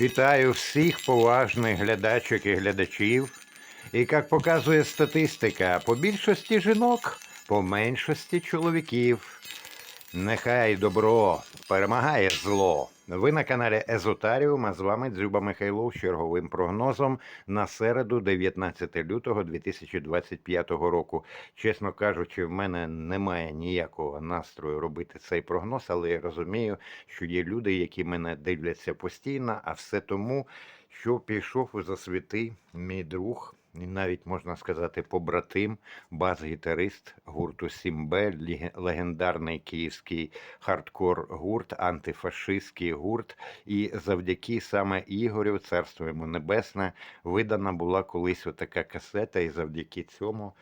Вітаю всіх поважних глядачок і глядачів. І як показує статистика, по більшості жінок, по меншості чоловіків. Нехай добро перемагає зло. Ви на каналі Езотаріум, а з вами Дзюба Михайлов з черговим прогнозом на середу, 19 лютого 2025 року. Чесно кажучи, в мене немає ніякого настрою робити цей прогноз, але я розумію, що є люди, які мене дивляться постійно, а все тому, що пішов у засвіти мій друг. Навіть можна сказати, побратим, бас-гітарист гурту Сімбе, легендарний київський хардкор-гурт, антифашистський гурт. І завдяки саме Ігорю, царство йому небесне, видана була колись отака касета, і завдяки цьому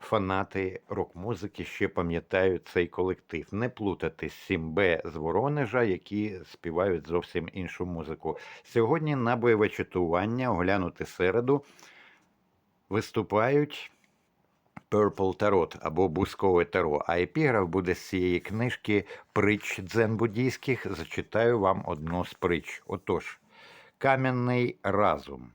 фанати рок-музики ще пам'ятають цей колектив. Не плутати Сімбе з Воронежа, які співають зовсім іншу музику. Сьогодні на бойове чатування оглянути середу виступають Purple Tarot або Бускове Таро. А епіграф буде з цієї книжки притч дзен-буддійських. Зачитаю вам одну з притч. Отож, кам'яний разум.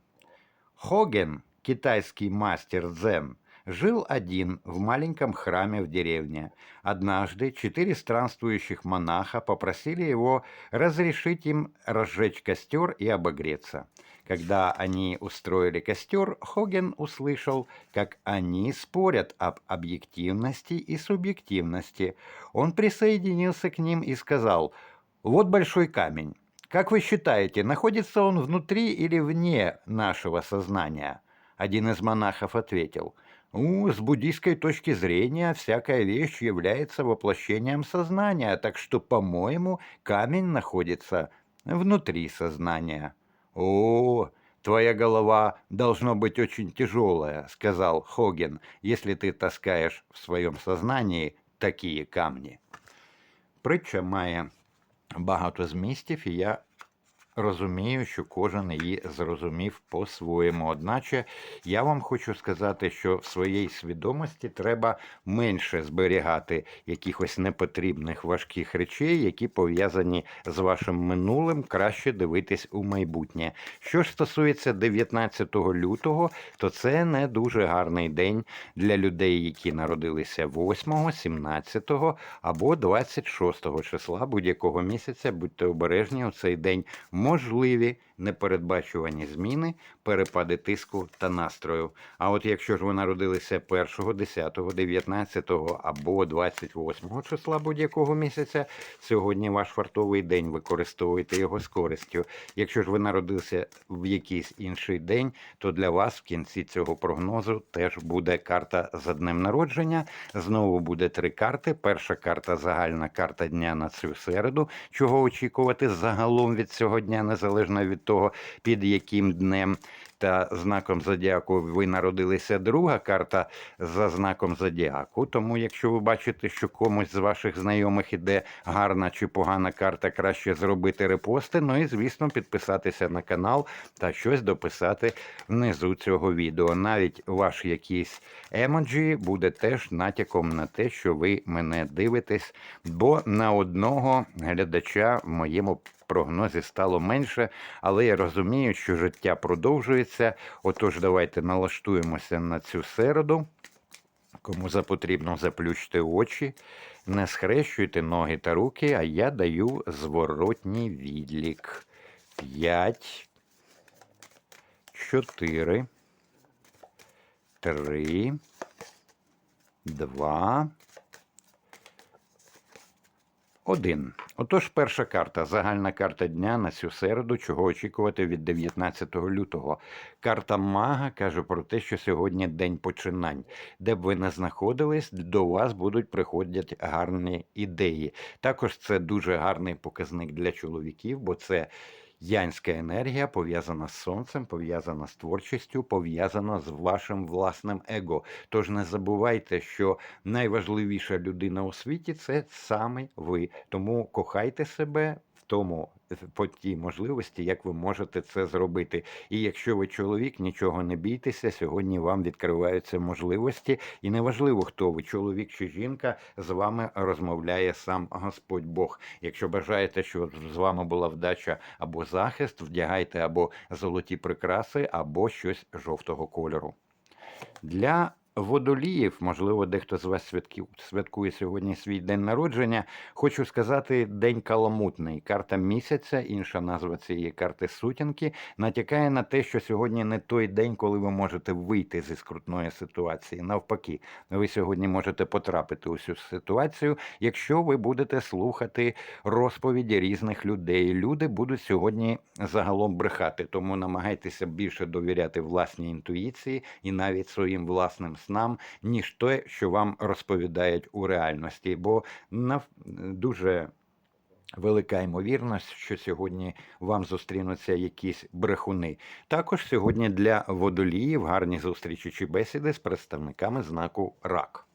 Хоген, китайский мастер дзен, жил один в маленьком храме в деревне. Однажды четыре странствующих монаха попросили его разрешить им разжечь костер и обогреться. Когда они устроили костер, Хоген услышал, как они спорят об объективности и субъективности. Он присоединился к ним и сказал, «Вот большой камень. Как вы считаете, находится он внутри или вне нашего сознания?» Один из монахов ответил, «Ну, с буддийской точки зрения всякая вещь является воплощением сознания, так что, по-моему, камень находится внутри сознания». «О, твоя голова должно быть очень тяжелая», — сказал Хоген, «если ты таскаешь в своем сознании такие камни». Притча має багато змістів, і я розумію, що кожен її зрозумів по-своєму. Одначе я вам хочу сказати, що в своїй свідомості треба менше зберігати якихось непотрібних важких речей, які пов'язані з вашим минулим, краще дивитись у майбутнє. Що ж стосується 19 лютого, то це не дуже гарний день для людей, які народилися 8, 17 або 26 числа будь-якого місяця. Будьте обережні у цей день можливі непередбачувані зміни, перепади тиску та настрою. А от якщо ж ви народилися 1, 10, 19 або 28 числа будь-якого місяця, сьогодні ваш фартовий день, використовуйте його з користю. Якщо ж ви народилися в якийсь інший день, то для вас в кінці цього прогнозу теж буде карта за днем народження. Знову буде три карти. Перша карта загальна карта дня на цю середу. Чого очікувати загалом від цього дня, незалежно від того, під яким днем та знаком зодіаку ви народилися. Друга карта за знаком зодіаку. Тому, якщо ви бачите, що комусь з ваших знайомих іде гарна чи погана карта, краще зробити репости. Ну і звісно, підписатися на канал та щось дописати внизу цього відео. Навіть ваш якийсь емоджі буде теж натяком на те, що ви мене дивитесь, бо на одного глядача в моєму прогнозі стало менше, але я розумію, що життя продовжується. Отож, давайте налаштуємося на цю середу. Кому за потрібно заплющте очі, не схрещуйте ноги та руки, а я даю зворотній відлік. П'ять, чотири, три, два, один. Отож, перша карта, загальна карта дня на цю середу, чого очікувати від 19 лютого. Карта мага каже про те, що сьогодні день починань. Де б ви не знаходились, до вас будуть приходять гарні ідеї. Також це дуже гарний показник для чоловіків, бо це янська енергія пов'язана з сонцем, пов'язана з творчістю, пов'язана з вашим власним его. Тож не забувайте, що найважливіша людина у світі це саме ви. Тому кохайте себе тому по тій можливості, як ви можете це зробити. І якщо ви чоловік, нічого не бійтеся. Сьогодні вам відкриваються можливості, і неважливо, хто ви, чоловік чи жінка, з вами розмовляє сам Господь Бог. Якщо бажаєте, щоб з вами була вдача або захист, вдягайте або золоті прикраси, або щось жовтого кольору. Для водоліїв, можливо, дехто з вас святків- святкує сьогодні свій день народження. Хочу сказати, день каламутний. Карта місяця, інша назва цієї карти сутінки, натякає на те, що сьогодні не той день, коли ви можете вийти зі скрутної ситуації. Навпаки, ви сьогодні можете потрапити у цю ситуацію, якщо ви будете слухати розповіді різних людей. Люди будуть сьогодні загалом брехати, тому намагайтеся більше довіряти власній інтуїції і навіть своїм власним снам, ніж те, що вам розповідають у реальності. Бо дуже велика ймовірність, що сьогодні вам зустрінуться якісь брехуни. Також сьогодні для водоліїв гарні зустрічі чи бесіди з представниками знаку рак.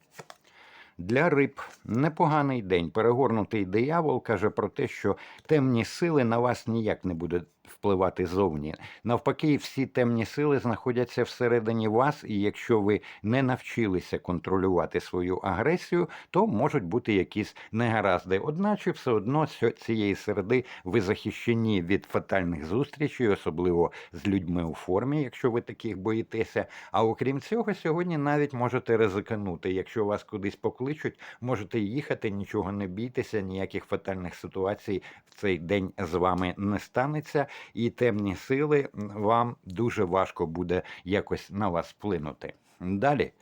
Для риб непоганий день. Перегорнутий диявол каже про те, що темні сили на вас ніяк не будуть впливати зовні. Навпаки, всі темні сили знаходяться всередині вас, і якщо ви не навчилися контролювати свою агресію, то можуть бути якісь негаразди. Одначе, все одно цієї середи ви захищені від фатальних зустрічей, особливо з людьми у формі, якщо ви таких боїтеся. А окрім цього, сьогодні навіть можете ризикнути. Якщо вас кудись покличуть, можете їхати, нічого не бійтеся, ніяких фатальних ситуацій в цей день з вами не станеться, і темні сили вам дуже важко буде якось на вас вплинути. Далі,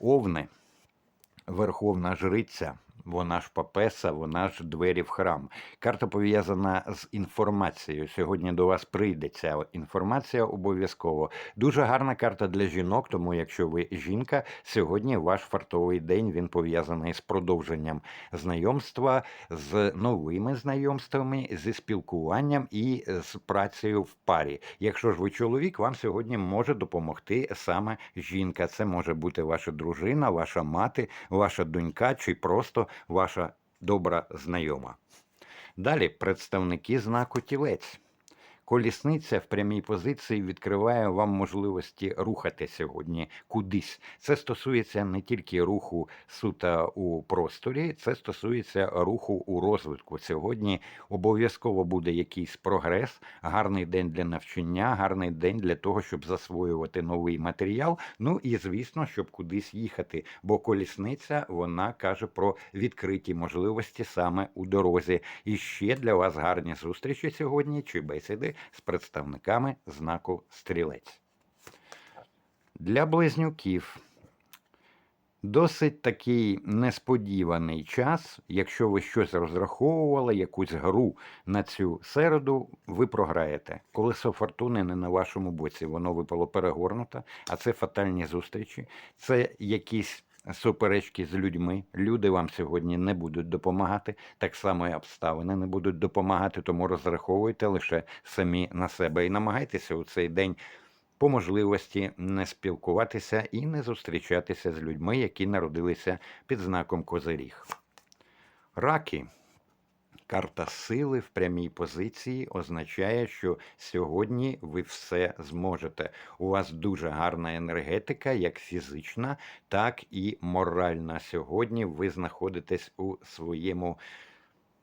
овни, верховна жриця. Вона ж папеса, вона ж двері в храм. Карта пов'язана з інформацією. Сьогодні до вас прийде ця інформація обов'язково. Дуже гарна карта для жінок, тому якщо ви жінка, сьогодні ваш фартовий день він пов'язаний з продовженням знайомства, з новими знайомствами, зі спілкуванням і з працею в парі. Якщо ж ви чоловік, вам сьогодні може допомогти саме жінка. Це може бути ваша дружина, ваша мати, ваша донька чи просто ваша добра знайома. Далі представники знаку тілець. Колісниця в прямій позиції відкриває вам можливості рухати сьогодні кудись. Це стосується не тільки руху сута у просторі, це стосується руху у розвитку. Сьогодні обов'язково буде якийсь прогрес, гарний день для навчання, гарний день для того, щоб засвоювати новий матеріал. Ну і звісно, щоб кудись їхати. Бо колісниця вона каже про відкриті можливості саме у дорозі. І ще для вас гарні зустрічі сьогодні чи бесіди з представниками знаку стрілець. Для близнюків досить такий несподіваний час. Якщо ви щось розраховували, якусь гру на цю середу, ви програєте. Колесо фортуни не на вашому боці, воно випало перегорнуто, а це фатальні зустрічі, це якісь. Суперечки з людьми, люди вам сьогодні не будуть допомагати, так само і обставини не будуть допомагати, тому розраховуйте лише самі на себе і намагайтеся у цей день по можливості не спілкуватися і не зустрічатися з людьми, які народилися під знаком Козиріг. Раки. Карта сили в прямій позиції означає, що сьогодні ви все зможете. У вас дуже гарна енергетика, як фізична, так і моральна. Сьогодні ви знаходитесь у своєму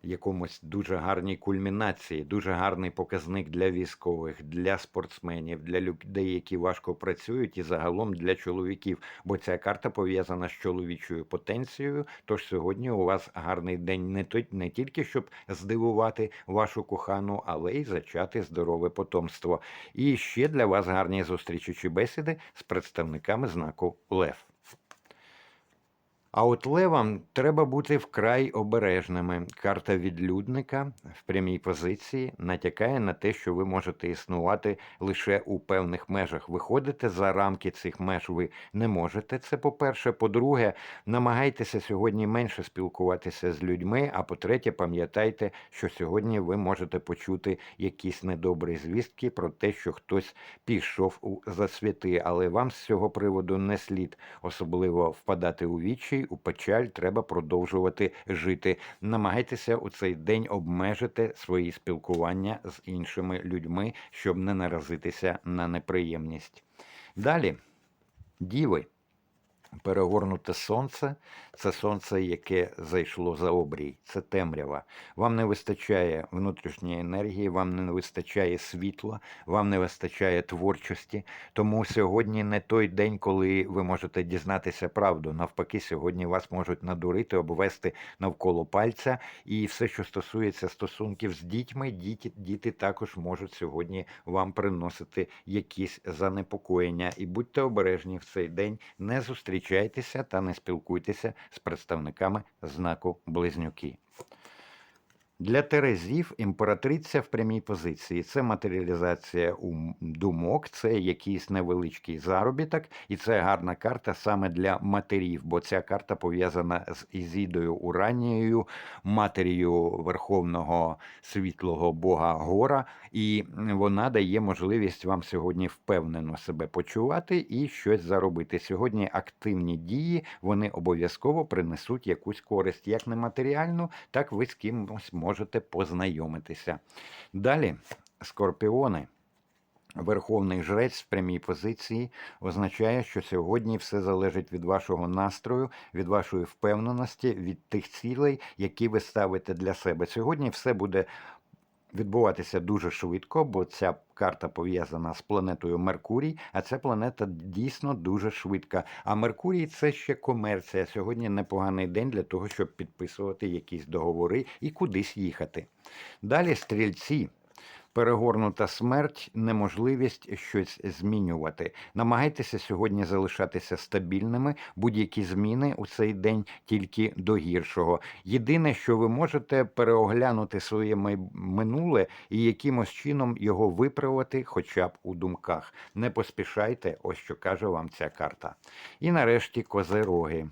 якомусь дуже гарній кульмінації, дуже гарний показник для військових, для спортсменів, для людей, які важко працюють, і загалом для чоловіків. Бо ця карта пов'язана з чоловічою потенцією. Тож сьогодні у вас гарний день не тільки щоб здивувати вашу кохану, але й зачати здорове потомство. І ще для вас гарні зустрічі чи бесіди з представниками знаку Лев. А от левам треба бути вкрай обережними. Карта відлюдника в прямій позиції натякає на те, що ви можете існувати лише у певних межах. Виходите за рамки цих меж ви не можете. Це по-перше. По-друге, намагайтеся сьогодні менше спілкуватися з людьми. А по-третє, пам'ятайте, що сьогодні ви можете почути якісь недобрі звістки про те, що хтось пішов у засвіти. Але вам з цього приводу не слід особливо впадати у вічі у печаль треба продовжувати жити. Намагайтеся у цей день обмежити свої спілкування з іншими людьми, щоб не наразитися на неприємність. Далі, діви. Перегорнуте сонце це сонце, яке зайшло за обрій, це темрява. Вам не вистачає внутрішньої енергії, вам не вистачає світла, вам не вистачає творчості. Тому сьогодні не той день, коли ви можете дізнатися правду. Навпаки, сьогодні вас можуть надурити, обвести навколо пальця. І все, що стосується стосунків з дітьми, діти, діти також можуть сьогодні вам приносити якісь занепокоєння. І будьте обережні в цей день, не зустрічайтеся та не спілкуйтеся з представниками знаку Близнюки. Для Терезів імператриця в прямій позиції це матеріалізація ум- думок, це якийсь невеличкий заробіток, і це гарна карта саме для матерів, бо ця карта пов'язана з Ізідою Уранією, матір'ю верховного світлого бога Гора, і вона дає можливість вам сьогодні впевнено себе почувати і щось заробити. Сьогодні активні дії вони обов'язково принесуть якусь користь, як нематеріальну, так ви з кимось можете познайомитися. Далі, скорпіони. Верховний жрець в прямій позиції означає, що сьогодні все залежить від вашого настрою, від вашої впевненості, від тих цілей, які ви ставите для себе. Сьогодні все буде відбуватися дуже швидко, бо ця карта пов'язана з планетою Меркурій, а ця планета дійсно дуже швидка. А Меркурій це ще комерція. Сьогодні непоганий день для того, щоб підписувати якісь договори і кудись їхати. Далі стрільці. Перегорнута смерть, неможливість щось змінювати. Намагайтеся сьогодні залишатися стабільними. Будь-які зміни у цей день тільки до гіршого. Єдине, що ви можете переоглянути своє минуле і якимось чином його виправити, хоча б у думках. Не поспішайте, ось що каже вам ця карта. І нарешті козероги.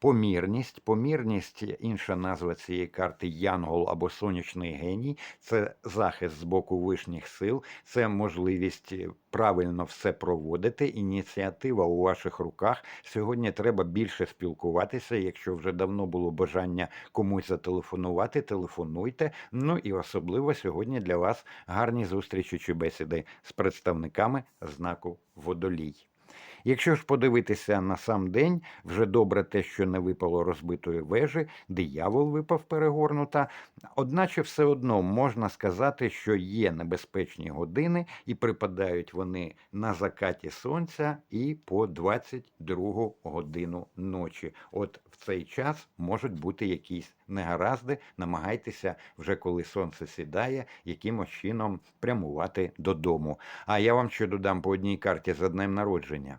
Помірність. Помірність інша назва цієї карти Янгол або сонячний геній. Це захист з боку вишніх сил, це можливість е, правильно все проводити. Ініціатива у ваших руках. Сьогодні треба більше спілкуватися. Якщо вже давно було бажання комусь зателефонувати, телефонуйте. Ну і особливо сьогодні для вас гарні зустрічі чи бесіди з представниками знаку Водолій. Якщо ж подивитися на сам день, вже добре те, що не випало розбитої вежі, диявол випав перегорнута. Одначе все одно можна сказати, що є небезпечні години, і припадають вони на закаті сонця і по 22 годину ночі. От в цей час можуть бути якісь негаразди. Намагайтеся вже коли сонце сідає, якимось чином прямувати додому. А я вам ще додам по одній карті за днем народження.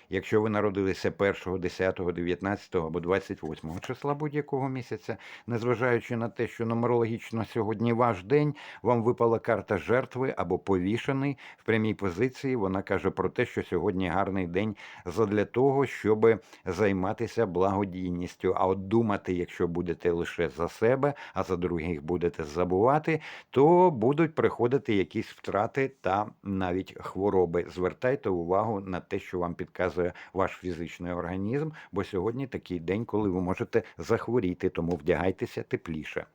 Якщо ви народилися 1, 10, 19 або 28 числа будь-якого місяця, незважаючи на те, що нумерологічно сьогодні ваш день, вам випала карта жертви або повішений в прямій позиції. Вона каже про те, що сьогодні гарний день задля того, щоб займатися благодійністю. А от думати, якщо будете лише за себе, а за других будете забувати, то будуть приходити якісь втрати та навіть хвороби. Звертайте увагу на те, що вам підказує ваш фізичний організм, бо сьогодні такий день, коли ви можете захворіти, тому вдягайтеся тепліше.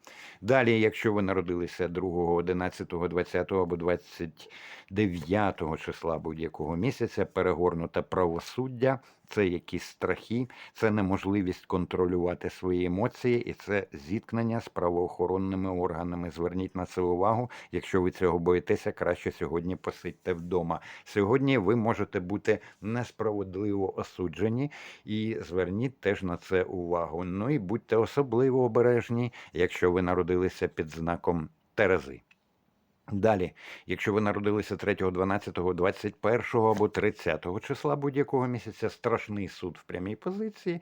Далі, якщо ви народилися 2, 11, 20 або 29 числа будь-якого місяця, перегорнуте правосуддя. Це якісь страхи, це неможливість контролювати свої емоції, і це зіткнення з правоохоронними органами. Зверніть на це увагу. Якщо ви цього боїтеся, краще сьогодні посидьте вдома. Сьогодні ви можете бути несправедливо осуджені, і зверніть теж на це увагу. Ну і будьте особливо обережні, якщо ви народилися під знаком Терези. Далі, якщо ви народилися 3, 12, 21 або 30 числа будь-якого місяця, страшний суд в прямій позиції.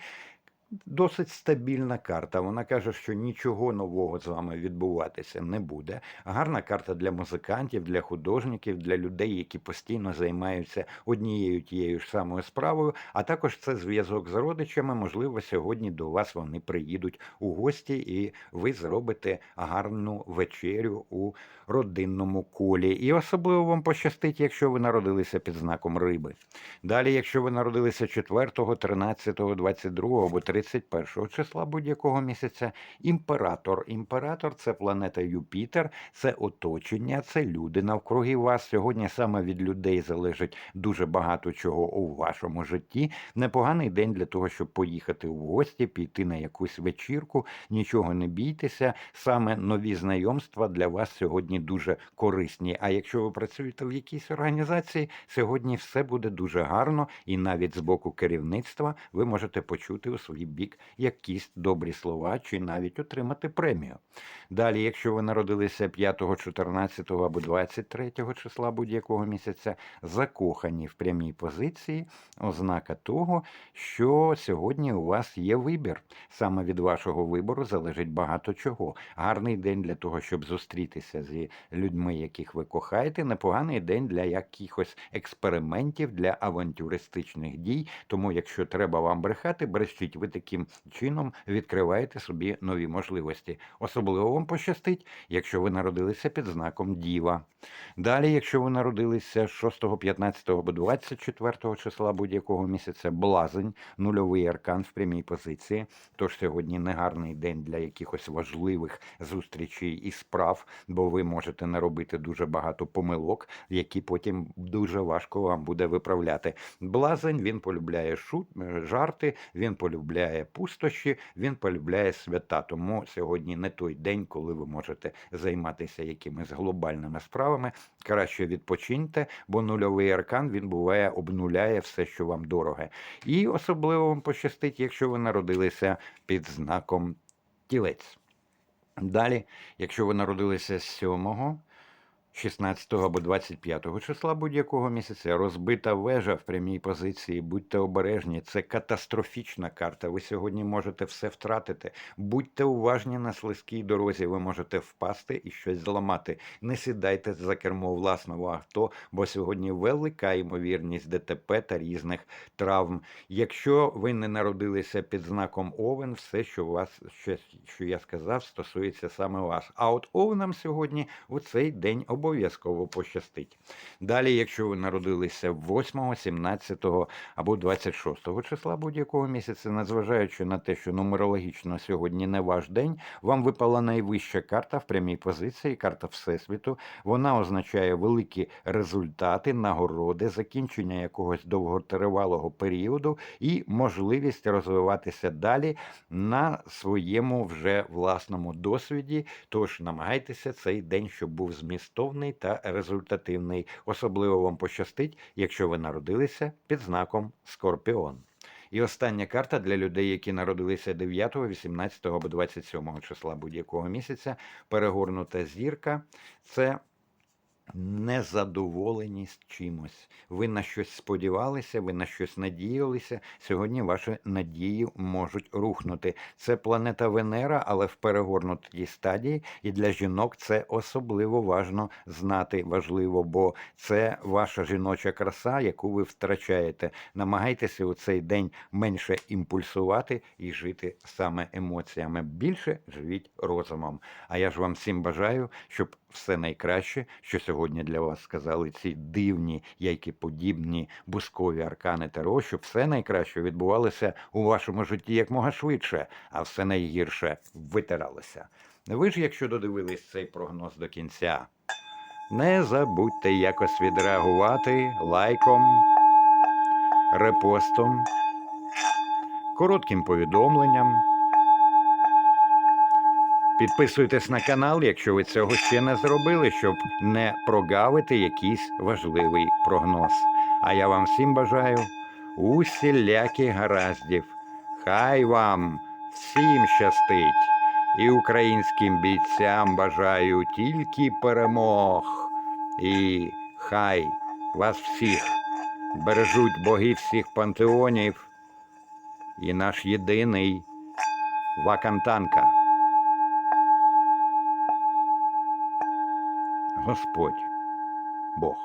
Досить стабільна карта. Вона каже, що нічого нового з вами відбуватися не буде. Гарна карта для музикантів, для художників, для людей, які постійно займаються однією тією ж самою справою. А також це зв'язок з родичами. Можливо, сьогодні до вас вони приїдуть у гості, і ви зробите гарну вечерю у родинному колі. І особливо вам пощастить, якщо ви народилися під знаком риби. Далі, якщо ви народилися 4, 13, 22 або 31 числа будь-якого місяця імператор. Імператор це планета Юпітер, це оточення, це люди навкруги вас. Сьогодні саме від людей залежить дуже багато чого у вашому житті. Непоганий день для того, щоб поїхати в гості, піти на якусь вечірку. Нічого не бійтеся. Саме нові знайомства для вас сьогодні дуже корисні. А якщо ви працюєте в якійсь організації, сьогодні все буде дуже гарно, і навіть з боку керівництва ви можете почути у свій бік якісь добрі слова чи навіть отримати премію. Далі, якщо ви народилися 5, 14 або 23 числа будь-якого місяця, закохані в прямій позиції, ознака того, що сьогодні у вас є вибір. Саме від вашого вибору залежить багато чого. Гарний день для того, щоб зустрітися зі людьми, яких ви кохаєте. Непоганий день для якихось експериментів, для авантюристичних дій. Тому, якщо треба вам брехати, брешіть, ви таким чином відкриваєте собі нові можливості. Особливо вам пощастить, якщо ви народилися під знаком Діва. Далі, якщо ви народилися 6, 15 або 24 числа будь-якого місяця, блазень, нульовий аркан в прямій позиції. Тож сьогодні негарний день для якихось важливих зустрічей і справ, бо ви можете наробити дуже багато помилок, які потім дуже важко вам буде виправляти. Блазень він полюбляє шут, е, жарти, він полюбляє пустощі, він полюбляє свята. Тому сьогодні не той день, коли ви можете займатися якимись глобальними справами. Краще відпочиньте, бо нульовий аркан він буває обнуляє все, що вам дороге. І особливо вам пощастить, якщо ви народилися під знаком тілець. Далі, якщо ви народилися з 7, 16 або 25 числа будь-якого місяця, розбита вежа в прямій позиції, будьте обережні, це катастрофічна карта. Ви сьогодні можете все втратити. Будьте уважні на слизькій дорозі, ви можете впасти і щось зламати. Не сідайте за кермо власного авто, бо сьогодні велика ймовірність ДТП та різних травм. Якщо ви не народилися під знаком Овен, все, що вас, що, я сказав, стосується саме вас. А от Овнам сьогодні у цей день обов'язково пощастить. Далі, якщо ви народилися 8, 17 або 26 числа будь-якого місяця, незважаючи на те, що нумерологічно сьогодні не ваш день, вам випала найвища карта в прямій позиції, карта Всесвіту. Вона означає великі результати, нагороди, закінчення якогось довготривалого періоду і можливість розвиватися далі на своєму вже власному досвіді. Тож намагайтеся цей день, щоб був змістовний та результативний. Особливо вам пощастить, якщо ви народилися під знаком Скорпіон. І остання карта для людей, які народилися 9, 18 або 27 числа будь-якого місяця. Перегорнута зірка це незадоволеність чимось. Ви на щось сподівалися, ви на щось надіялися. Сьогодні ваші надії можуть рухнути. Це планета Венера, але в перегорнутій стадії. І для жінок це особливо важно знати. Важливо, бо це ваша жіноча краса, яку ви втрачаєте. Намагайтеся у цей день менше імпульсувати і жити саме емоціями. Більше живіть розумом. А я ж вам всім бажаю, щоб все найкраще, що сьогодні для вас сказали ці дивні, яйкиподібні бускові аркани Таро, щоб все найкраще відбувалося у вашому житті якмога швидше, а все найгірше витиралося. Ви ж, якщо додивились цей прогноз до кінця, не забудьте якось відреагувати лайком, репостом, коротким повідомленням. Підписуйтесь на канал, якщо ви цього ще не зробили, щоб не прогавити якийсь важливий прогноз. А я вам всім бажаю усіляких гараздів. Хай вам всім щастить, і українським бійцям бажаю тільки перемог. І хай вас всіх бережуть боги всіх пантеонів і наш єдиний Вакантанка. Господь Бог.